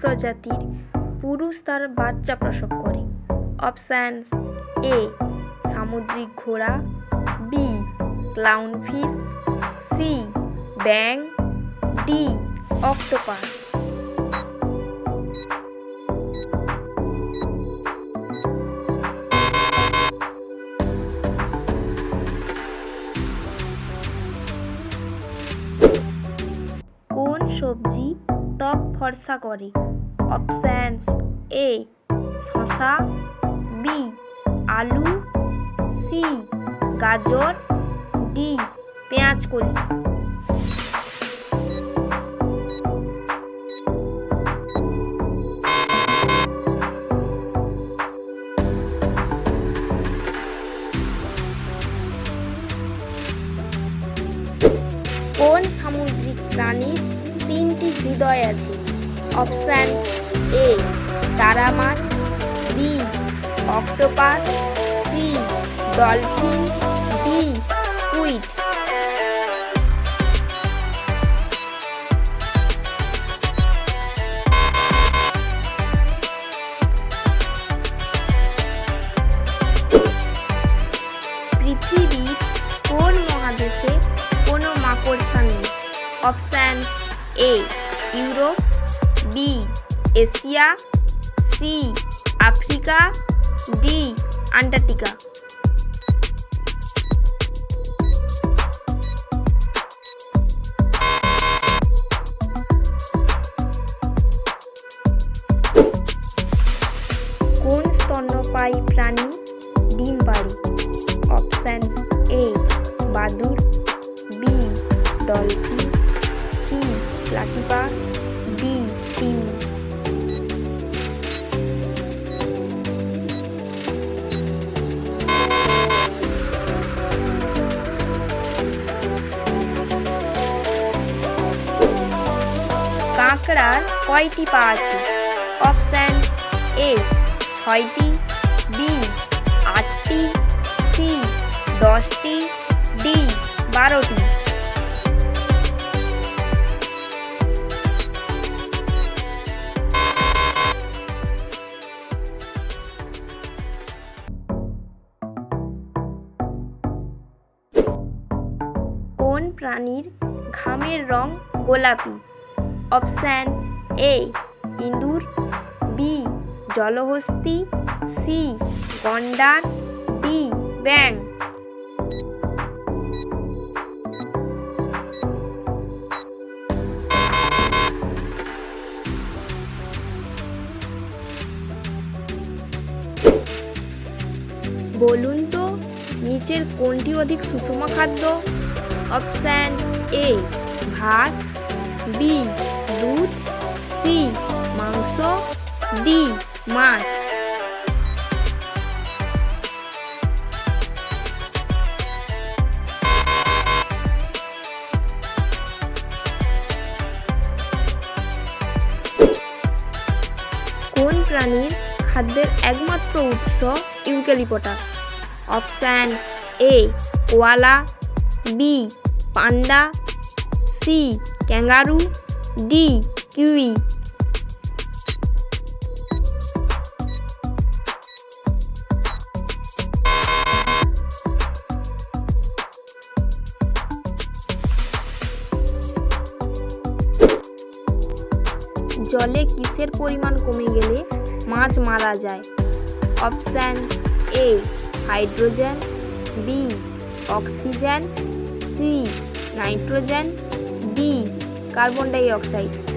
প্রজাতির পুরুষ তার বাচ্চা প্রসব করে। অপশানস এ, সামুদ্রিক ঘোড়া, বি, ক্লাউনফিশ, সি ব্যাং ডি, অক্টোপাস। ফর্সা করে। অপশানস এ শসা বি আলু সি গাজর ডি পেঁয়াজ কলি। কোন সামুদ্রিক প্রাণীর তিনটি হৃদয় আছে? অপশান এ তারা মাছ B, octopus, C, dolphin, D quit পৃথিবীর কোন মহাদেশে কোনো মাকড়সা নেই option A, Europe B Asia C Africa D Antarctica কোন স্তন্যপায়ী প্রাণী ডিম পাড়ে অপশান এ বাদুর বি ডলফিন সি প্লাটিপাস কাঁকড়ার কয়টি পা আছে অপশান এ ছয়টি, বি আটটি, সি দশটি, ডি বারোটি। কোন প্রাণীর ঘামের রং গোলাপি? অপশান এ ইঁদুর বি, জলহস্তী, সি, গন্ডার, ডি, ব্যাং। বলুন তো, নিচের কোনটি অধিক সুষম খাদ্য? অপশান এ, ভাত, বি দুধ সি মাংস ডি মাছ। কোন প্রাণীর খাদ্যের একমাত্র উৎস eucalyptus? Option A, koala, B, panda, C, kangaroo D kiwi জলে কিসের পরিমাণ কমে গেলে মাছ মারা যায়? Option A hydrogen. B oxygen. C nitrogen. D carbon dioxide